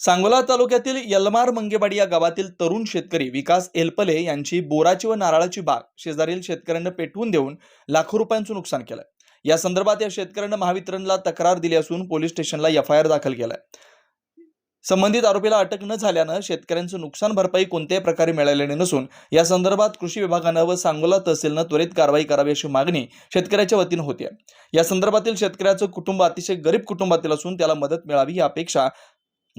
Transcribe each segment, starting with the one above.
सांगोला तालुक्यातील यलमार मंगेवाडी या गावातील तरुण शेतकरी विकास एलपले यांची बोराची व नारळाची बाग शेजारील शेतकऱ्यांना पेटवून देऊन लाखो रुपयांचं नुकसान केलं. या संदर्भात या शेतकऱ्यानं महावितरणला तक्रार दिली असून पोलीस स्टेशनला एफ आय आर दाखल केलाय. संबंधित आरोपीला अटक न झाल्यानं शेतकऱ्यांचं नुकसान भरपाई कोणत्याही प्रकारे मिळालेली नसून या संदर्भात कृषी विभागानं व सांगोला तहसीलनं त्वरित कारवाई करावी अशी मागणी शेतकऱ्याच्या वतीनं होती या संदर्भातील शेतकऱ्याचं कुटुंब अतिशय गरीब कुटुंबातील असून त्याला मदत मिळावी ही अपेक्षा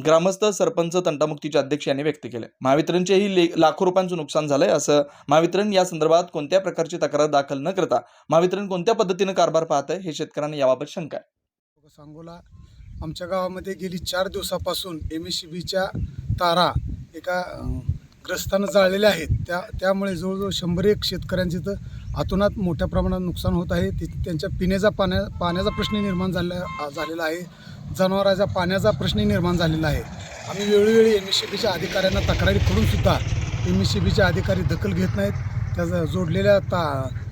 ग्रामस्थ सरपंच तंटामुक्तीचे अध्यक्ष यांनी व्यक्त केले. महावितरणचेही ले- लाखो रुपयांचं नुकसान झालंय असं महावितरण या संदर्भात कोणत्या प्रकारची तक्रार दाखल न करता महावितरण कोणत्या पद्धतीनं कारभार पाहत आहे हे शेतकऱ्यांना याबाबत शंका आहे. सांगोला आमच्या गावामध्ये गेली चार दिवसापासून एम एस सी बीच्या तारा एका ग्रस्तानं जाळलेल्या आहेत. त्या त्यामुळे जवळजवळ शंभर एक शेतकऱ्यांचे तर अतोनात मोठ्या प्रमाणात नुकसान होत आहे. ते त्यांच्या पिण्याचा पाण्या पाण्याचा प्रश्न निर्माण झाला झालेला आहे. जनावरांचा पाण्याचा प्रश्न निर्माण झालेला आहे. आम्ही वेळोवेळी एम एस सी बीच्या अधिकाऱ्यांना तक्रारी करूनसुद्धा एम एस सी बीचे अधिकारी दखल घेत नाहीत. त्याचा जोडलेल्या ता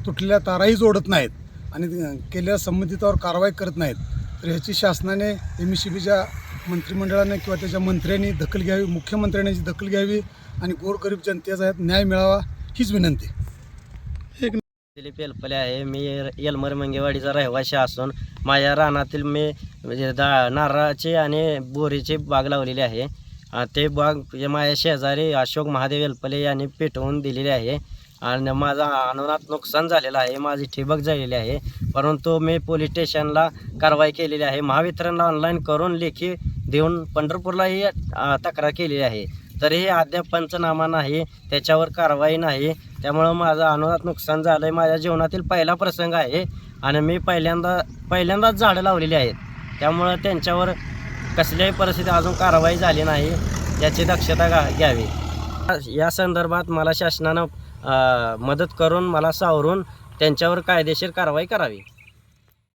तुटलेल्या ताराही जोडत नाहीत आणि केलेल्या संबंधितावर कारवाई करत नाहीत. तर ह्याची शासनाने एम एस सी बीच्या मंत्रिमंडळाने किंवा त्याच्या मंत्र्यांनी दखल घ्यावी मुख्यमंत्र्यांनी दखल घ्यावी आणि गोरगरीब जनतेचा न्याय मिळावा हीच विनंती. दिलीप एलपले आहे. मी येलमर मंगेवाडीचा रहिवासी असून माझ्या रानातील मी म्हणजे दा नारळाची आणि बोरीची बाग लावलेली आहे. ते बाग म्हणजे माझ्या शेजारी अशोक महादेव एलपले यांनी पेटवून दिलेली आहे. आणि माझा अनुनात नुकसान झालेलं आहे. माझी ठिबक झालेली आहे. परंतु मी पोलीस स्टेशनला कारवाई केलेली आहे. महावितरणला ऑनलाईन करून लेखी देऊन पंढरपूरलाही तक्रार केलेली आहे. तरीही अद्याप पंचनामा नाही त्याच्यावर कारवाई नाही. त्यामुळं माझं अनुदात नुकसान झालं आहे माझ्या जीवनातील पहिला प्रसंग आहे आणि मी पहिल्यांदा पहिल्यांदाच झाडं लावलेली आहेत. त्यामुळं त्यांच्यावर कसल्याही परिस्थितीत अजून कारवाई झाली नाही याची दक्षता घा घ्यावी. या संदर्भात मला शासनानं मदत करून मला सावरून त्यांच्यावर कायदेशीर कारवाई करावी.